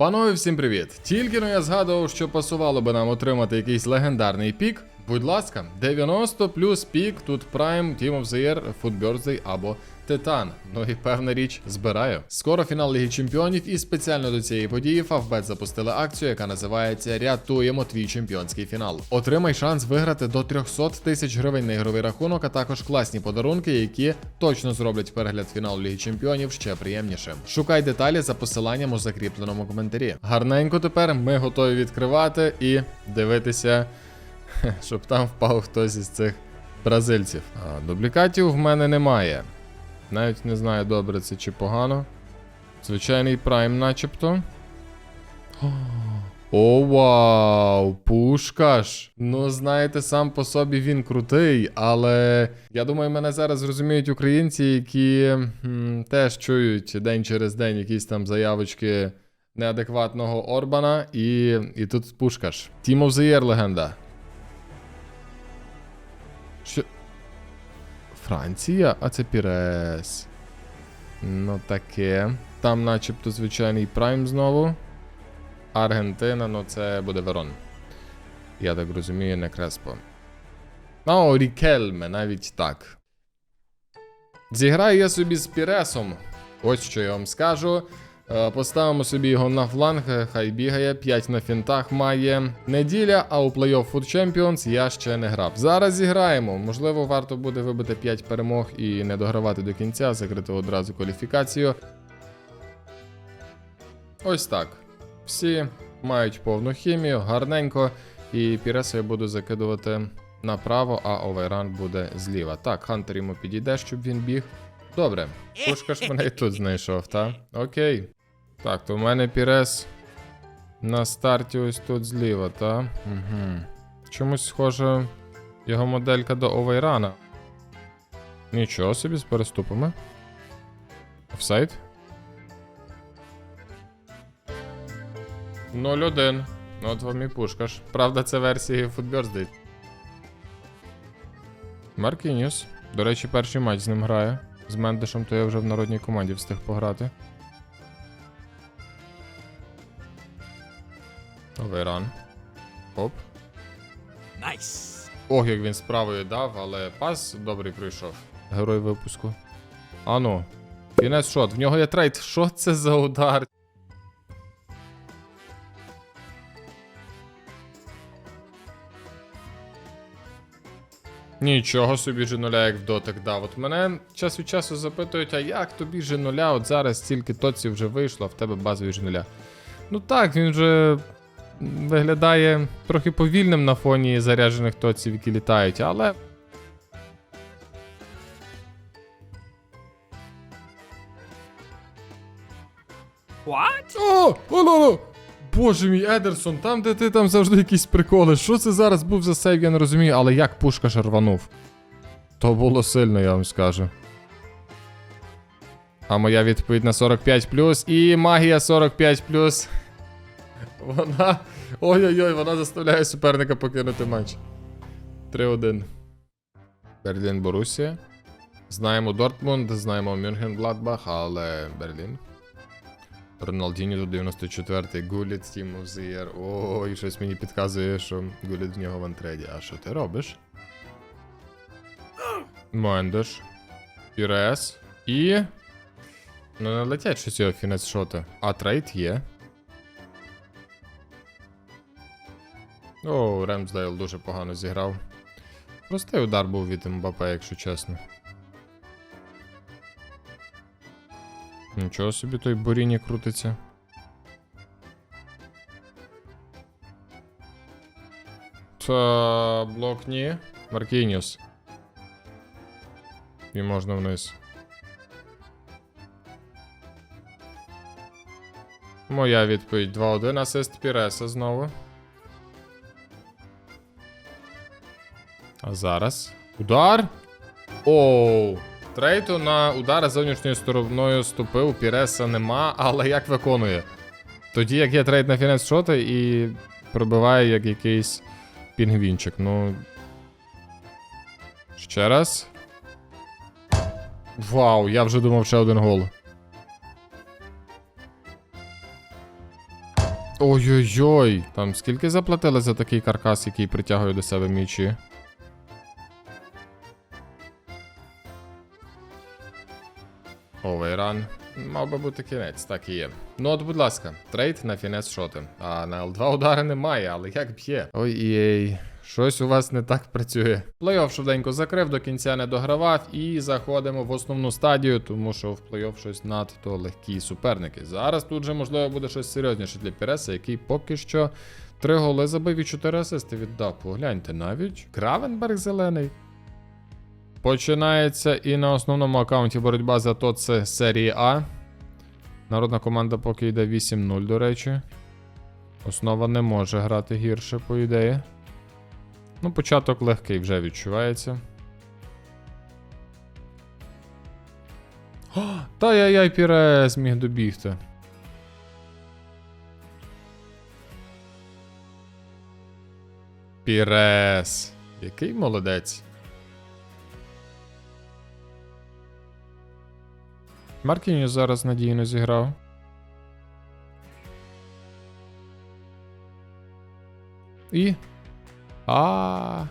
Панове, всім привіт! Тільки но я згадував, що пасувало би нам отримати якийсь легендарний пік. Будь ласка, 90 плюс пік, тут Prime, Team of the Year, Food Birthday або Титан. Ну і певна річ, збираю. Скоро фінал Ліги Чемпіонів, і спеціально до цієї події Favbet запустили акцію, яка називається Рятуємо твій чемпіонський фінал. Отримай шанс виграти до 300 тисяч гривень на ігровий рахунок, а також класні подарунки, які точно зроблять перегляд фіналу Ліги Чемпіонів ще приємнішим. Шукай деталі за посиланням у закріпленому коментарі. Гарненько тепер ми готові відкривати і дивитися, щоб там впав хтось із цих бразильців. А, дублікатів в мене немає. Навіть не знаю, добре це чи погано. Звичайний прайм, начебто. О, вау! Пушкаш! Ну, знаєте, сам по собі він крутий, але я думаю, мене зараз зрозуміють українці, які м, теж чують день через день якісь там заявочки неадекватного Орбана, і, і тут Пушкаш. Team of the Year легенда. Франція, а це Пірес. Ну таке. Там начебто звичайний прайм знову. Аргентина, ну це буде Верон. Я так розумію, не Креспо. О, Рікельме, навіть так. Зіграю я собі з Піресом. Ось що я вам скажу. Е, Поставимо собі його на фланг, хай бігає, 5 на фінтах має. Неділя, а у плей-офф Food Champions я ще не грав. Зараз зіграємо. Можливо, варто буде вибити 5 перемог і не догравати до кінця, закрити одразу кваліфікацію. Ось так. Всі мають повну хімію, гарненько. І Піреса я буду закидувати направо, а Оверан буде зліва. Так, Хантер йому підійде, щоб він біг. Добре, пушка ж мене і тут знайшов, та? Окей. Так, то в мене Пірес на старті ось тут зліва, та? Угу. Чомусь схоже його моделька до Овейрана. Нічого собі з переступами. Офсайд? 0-1. Ну, от вам і пушкаш. Правда, це версії Footbirthday. Маркініус. До речі, перший матч з ним грає. З Мендешем, то я вже в народній команді встиг пограти. Оверан. Оп. Nice. Ох, як він справою дав, але пас добрий прийшов. Герой випуску. Ану. Фінес шот. В нього є трейд. Що це за удар? Нічого собі G0 як в дотик дав. От мене час від часу запитують, а як тобі G0? От зараз стільки тоців вже вийшло, а в тебе базовий G0. Ну так, він вже виглядає трохи повільним на фоні заряджених тоців, які літають, але. What? О! Оло! Боже мій Едерсон, там, де ти там завжди якісь приколи. Що це зараз був за сейв, я не розумію, але як пушка рванув. То було сильно, я вам скажу. А моя відповідь на 45 і магія 45 Вона. Ой-ой-ой, вона заставляє суперника покинути матч. 3-1. Берлін Борусія. Знаємо Дортмунд, знаємо Мюнхен Гладбах, але Берлін. Роналдіні до 94-й, Гуліт, of the Ой, щось мені підказує, що Гуліт в нього в антреді. А що ти робиш? Мендеш. Пірес. І. Ну, не летять щось його фінець шоти. А трейд є. О, Ремсдейл дуже погано зіграв. Простий удар був від Мбапе, якщо чесно. Нічого собі той Боріні крутиться. Та блок ні. Маркініус. І можна вниз. Моя відповідь 2-1 асист Піреса знову. А зараз. Удар. Оу. Трейту на удари зовнішньою стороною ступи у Піреса нема, але як виконує. Тоді як є трейд на фінес шоти і пробиває як якийсь пінгвінчик. Ну. Ще раз. Вау, я вже думав ще один гол. Ой-ой-ой. Там скільки заплатили за такий каркас, який притягує до себе м'ячі? Оверан. Мав би бути кінець, так і є. Ну от, будь ласка, трейд на фінес шоти. А на L2 удари немає, але як б'є. Ой єй. Щось у вас не так працює. Плей-офф швиденько закрив, до кінця не догравав, і заходимо в основну стадію, тому що в плей-офф щось надто легкі суперники. Зараз тут же можливо буде щось серйозніше для Піреса, який поки що три голи забив і чотири асисти віддав. Погляньте навіть. Гравенберг зелений. Починається і на основному аккаунті боротьба за то це серії А. Народна команда поки йде 8-0, до речі. Основа не може грати гірше, по ідеї. Ну, початок легкий вже відчувається. О, Та яй-яй піре зміг добігти. Пірес. Який молодець. Маркіньо зараз надійно зіграв. І. А.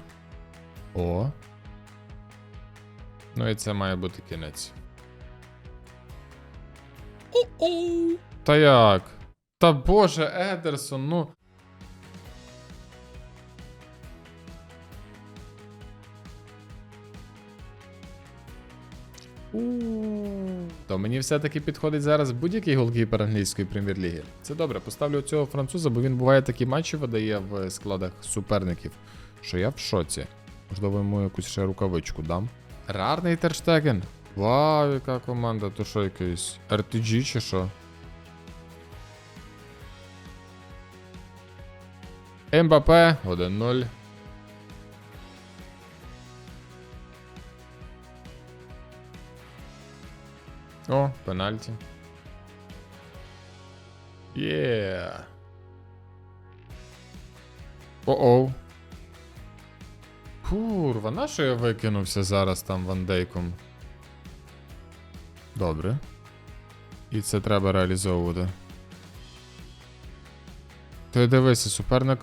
О. Ну і це має бути кінець. Та як? Та боже, Едерсон, ну. То мені все-таки підходить зараз будь-який голкіпер англійської прем'єр-ліги. Це добре, поставлю цього француза, бо він буває такі матчі видає в складах суперників, що я в шоці. Можливо, йому якусь ще рукавичку дам. Рарний Терштеген. Вау, яка команда, то що якийсь RPG чи що? Мбапе 1-0. О, пенальті. Є. О-оу. Курва, на що я викинувся зараз там вандейком? Добре. І це треба реалізовувати. Ти дивися, суперник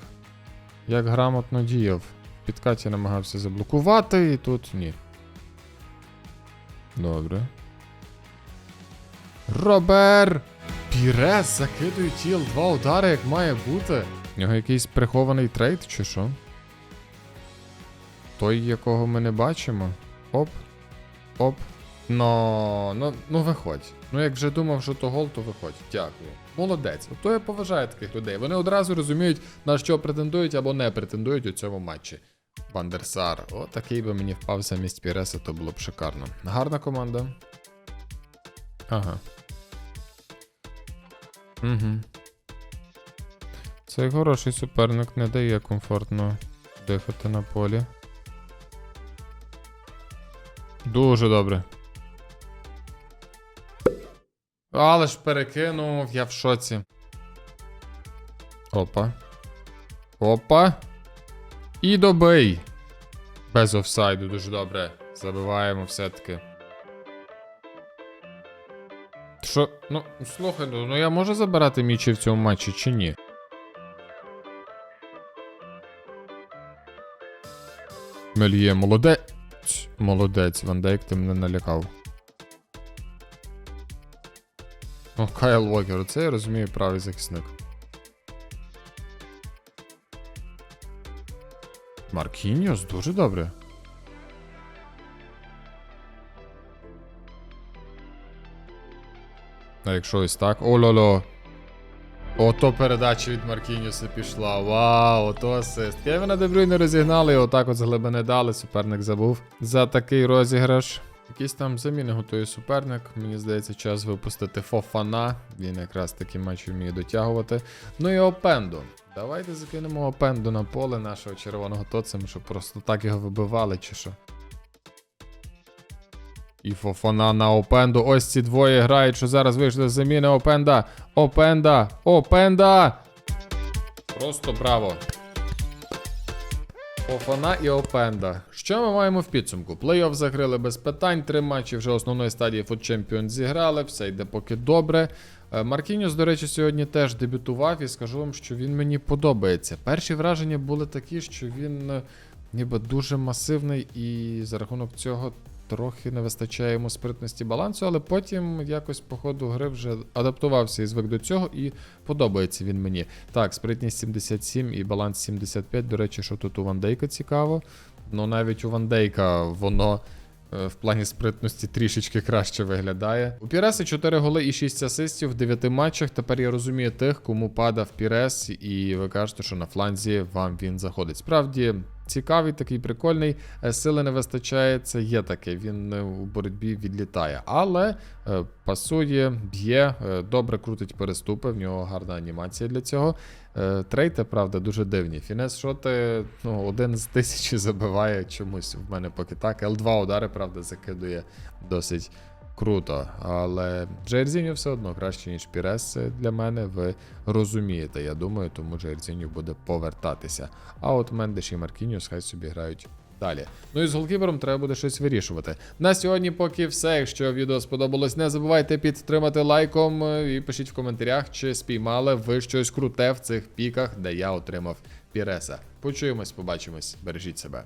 як грамотно діяв. В підкаті намагався заблокувати, і тут ні. Добре. Робер! Пірес закидує тіл два удари, як має бути. У нього якийсь прихований трейд, чи що? Той, якого ми не бачимо. Оп. Оп. Ну, ну, ну виходь. Ну як вже думав, що то гол, то виходь. Дякую. Молодець. Ото я поважаю таких людей. Вони одразу розуміють, на що претендують або не претендують у цьому матчі. Вандерсар. О, такий би мені впав замість Піреса, то було б шикарно. Гарна команда. Ага. Угу. Цей хороший суперник не дає комфортно дихати на полі. Дуже добре. Але ж перекинув, я в шоці. Опа. Опа. І добий. Без офсайду, дуже добре. Забиваємо все-таки. Що? Ну, слухай, ну ну я можу забирати мічі в цьому матчі чи ні? Мельє, молодець. Молодець, Ван Дейк, ти мене налякав. О, Кайл Уокер, це я розумію правий захисник. Маркіньос, дуже добре. А якщо ось так. О-ло-ло. Ото передача від Маркіньоса пішла. Вау, ото асист. Кевіна Дебрюйне розігнали, і отак от з глибини дали. Суперник забув за такий розіграш. Якісь там заміни готує суперник. Мені здається, час випустити Фофана. Він якраз такі матчі вміє дотягувати. Ну і Опенду. Давайте закинемо Опенду на поле нашого червоного тоцем, щоб просто так його вибивали, чи що. І Фофана на Опенду. Ось ці двоє грають, що зараз вийшли з заміни Опенда. Опенда! Опенда! Просто браво. Фофана і Опенда. Що ми маємо в підсумку? Плей-офф закрили без питань. Три матчі вже основної стадії Food Champions зіграли. Все йде поки добре. Е, Маркініус, до речі, сьогодні теж дебютував і скажу вам, що він мені подобається. Перші враження були такі, що він е, ніби дуже масивний, і за рахунок цього трохи не вистачає йому спритності балансу, але потім якось по ходу гри вже адаптувався і звик до цього, і подобається він мені. Так, спритність 77 і баланс 75. До речі, що тут у Ван Дейка цікаво. Ну навіть у Ван Дейка воно е, в плані спритності трішечки краще виглядає. У Піреси 4 голи і 6 асистів в 9 матчах. Тепер я розумію тих, кому падав Пірес, і ви кажете, що на фланзі вам він заходить. Справді. Цікавий, такий прикольний, Е, сили не вистачає, це є таке, він е, у боротьбі відлітає. Але е, пасує, б'є, добре крутить переступи, в нього гарна анімація для цього. Трейти, правда, дуже дивні. Фінес шоти, ну, один з тисячі забиває чомусь в мене поки так. Л2 удари, правда, закидує досить круто. Але Джейрзіню все одно краще, ніж Пірес е, для мене. Ви розумієте, я думаю, тому Джейрзіню буде повертатися. А от Мендеш і Маркініус хай собі грають. Далі. Ну і з голкіпером треба буде щось вирішувати. На сьогодні поки все. Якщо відео сподобалось, не забувайте підтримати лайком е, і пишіть в коментарях, чи спіймали ви щось круте в цих піках, де я отримав Піреса. Почуємось, побачимось, бережіть себе.